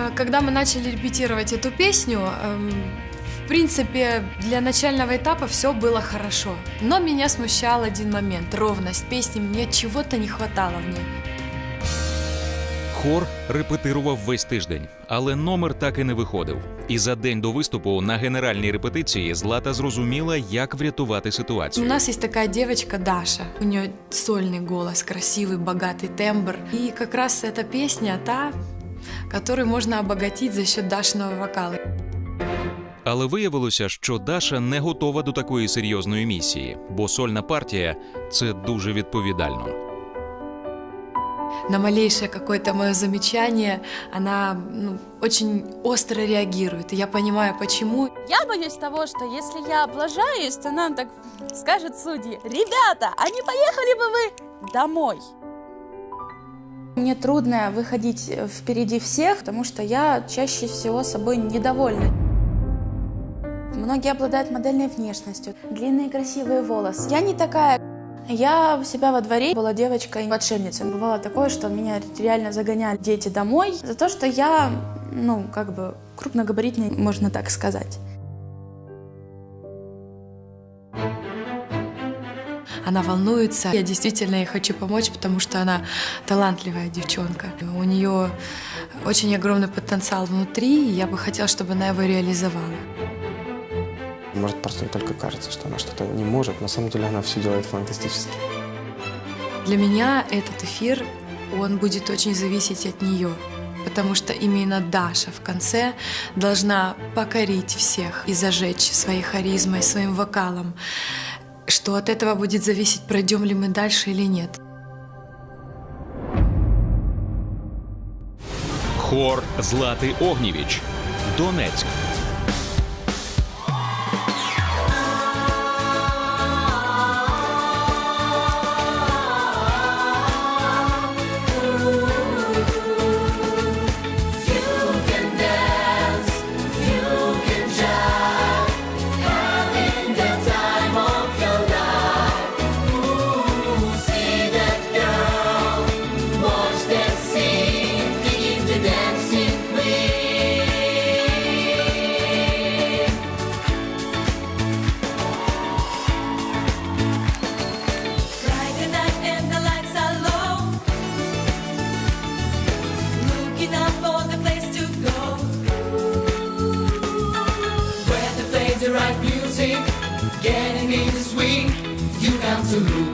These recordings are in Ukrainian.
Э, Когда мы начали репетировать эту песню, эм, в принципе, для начального этапа все было хорошо. Но меня смущал один момент – ровность песни. Мне чего-то не хватало в ней. Хор репетирував весь тиждень, але номер так і не виходив. І за день до виступу на генеральній репетиції Злата зрозуміла, як врятувати У ситуацію. нас есть такая девочка Даша. У нее сольный голос, красивый, богатый тембр. И как раз эта песня та, которую можно обогатить за счет Дашиного вокала. Але виявилося, що Даша не готова до такої серйозної місії, бо сольна партія це дуже відповідально. На малейшее какое-то мое замечание она ну, очень остро реагирует. И я понимаю, почему. Я боюсь того, что если я облажаюсь, то нам так скажет судьи, ребята, а не поехали бы вы домой? Мне трудно выходить впереди всех, потому что я чаще всего собой недовольна. Многие обладают модельной внешностью, длинные красивые волосы. Я не такая. Я у себя во дворе была девочкой-отшельницей. Бывало такое, что меня реально загоняли дети домой за то, что я, ну, как бы крупногабаритный, можно так сказать. Она волнуется. Я действительно ей хочу помочь, потому что она талантливая девчонка. У нее очень огромный потенциал внутри, и я бы хотела, чтобы она его реализовала. Может, просто только кажется, что она что-то не может. На самом деле она все делает фантастически. Для меня этот эфир, он будет очень зависеть от нее. Потому что именно Даша в конце должна покорить всех и зажечь своей харизмой, своим вокалом. Что от этого будет зависеть, пройдем ли мы дальше или нет. Хор Злати Огнєвіч. Донецьк. Absolute.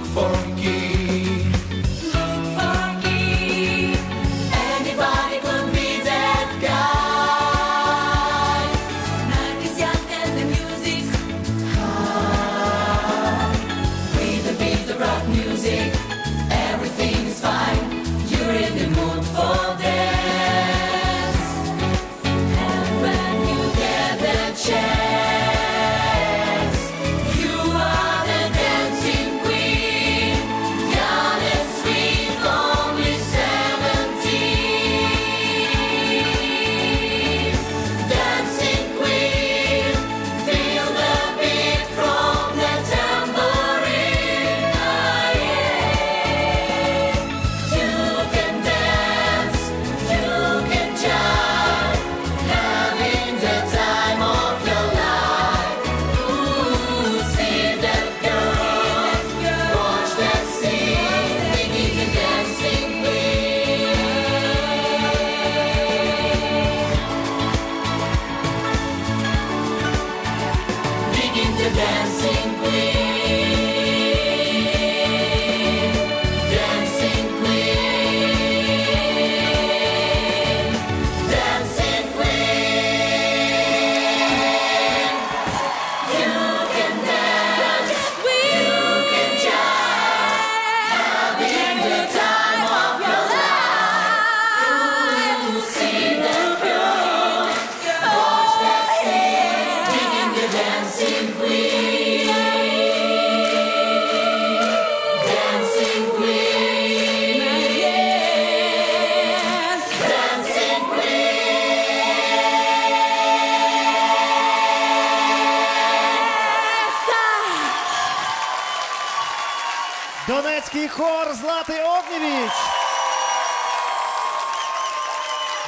Донецький хор Златий Огнєвіч.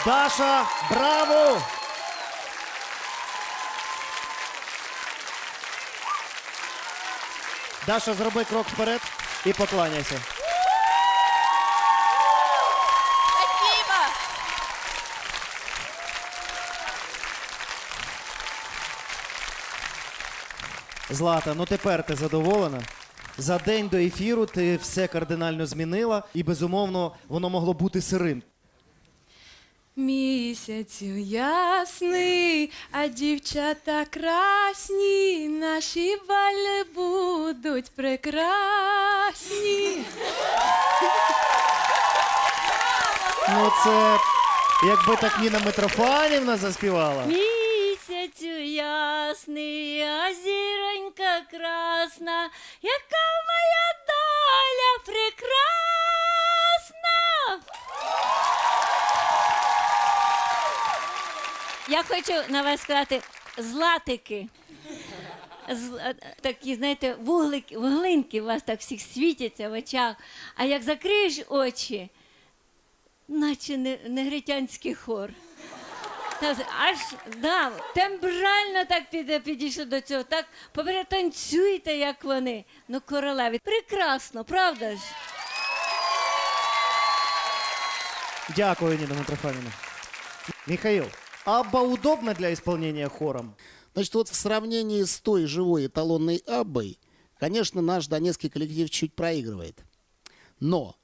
Даша, браво! Даша, зроби крок вперед і покланяйся. Спасибо! Злата, ну тепер ти задоволена? За день до ефіру ти все кардинально змінила, і безумовно воно могло бути сирим. Місяцю ясний, а дівчата красні, наші бали будуть прекрасні. Ну це якби так Ніна Митрофанівна заспівала. Місяцю ясний, а зіронька красна, яка Я хочу на вас сказати златики. З- е, Такі, знаєте, вуглики, вуглинки у вас так всіх світяться в очах. А як закриєш очі, наче не, негритянський хор. Та аж да, тембрально так піде, підійшли до цього, так поперетанцюйте, як вони. Ну, королеві. Прекрасно, правда ж? Дякую, Ніна Митрофанівна. Михаил, Абба удобна для исполнения хором? Значит, вот в сравнении с той живой эталонной Аббой, конечно, наш донецкий коллектив чуть проигрывает. Но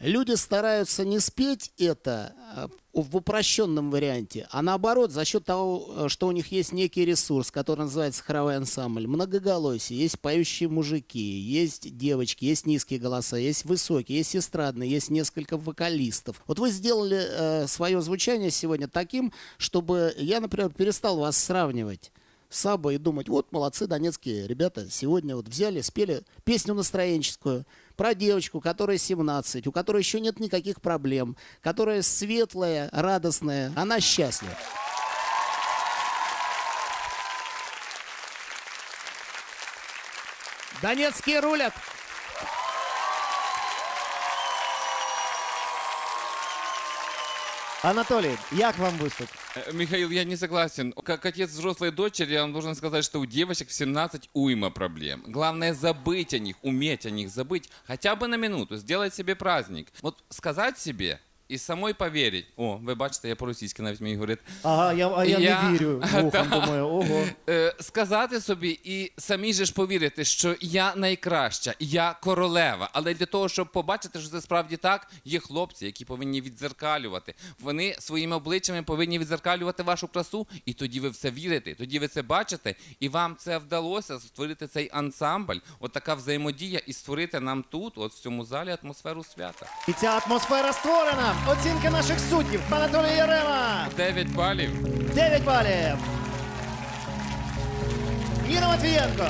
люди стараются не спеть это а, в упрощенном варианте, а наоборот, за счет того, э, что у них есть некий ресурс, который называется хоровой ансамбль, многоголосие, есть поющие мужики, есть девочки, есть низкие голоса, есть высокие, есть эстрадные, есть несколько вокалистов. Вот вы сделали э, свое звучание сегодня таким, чтобы я, например, перестал вас сравнивать с Аббой и думать, вот молодцы донецкие ребята сегодня вот взяли, спели песню настроенческую про девочку, которой 17, у которой еще нет никаких проблем, которая светлая, радостная, она счастлива. Донецкие рулят! Анатолий, як вам виступ? Э, Михаил, я не согласен. Как отец взрослой дочери, я вам должен сказать, что у девочек в 17 уйма проблем. Главное забыть о них, уметь о них забыть, хотя бы на минуту, сделать себе праздник. Вот сказать себе і самой поверить. О, ви бачите, я по-російськи навіть мені говорить. Ага, я, а я, Я- не вірю. Вухом Да. думаю, ого. Е, сказати собі і самі же ж повірити, що я найкраща, я королева. Але для того, щоб побачити, що це справді так, є хлопці, які повинні відзеркалювати. Вони своїми обличчями повинні відзеркалювати вашу красу, і тоді ви все вірите, тоді ви це бачите, і вам це вдалося створити цей ансамбль, от така взаємодія, і створити нам тут, от в цьому залі, атмосферу свята. І ця атмосфера створена. Оцінка наших суддів. Анатолій Ярема. 9 балів. 9 балів. Ніна Матвієнко.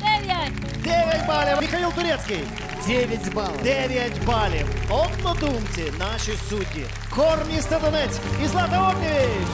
Дев'ять! 9 балів. Михаил Турецький. 9 балів. 9 балів. Однодумці наші судді. Хор міста Донецьк і Злата Огнєвіч.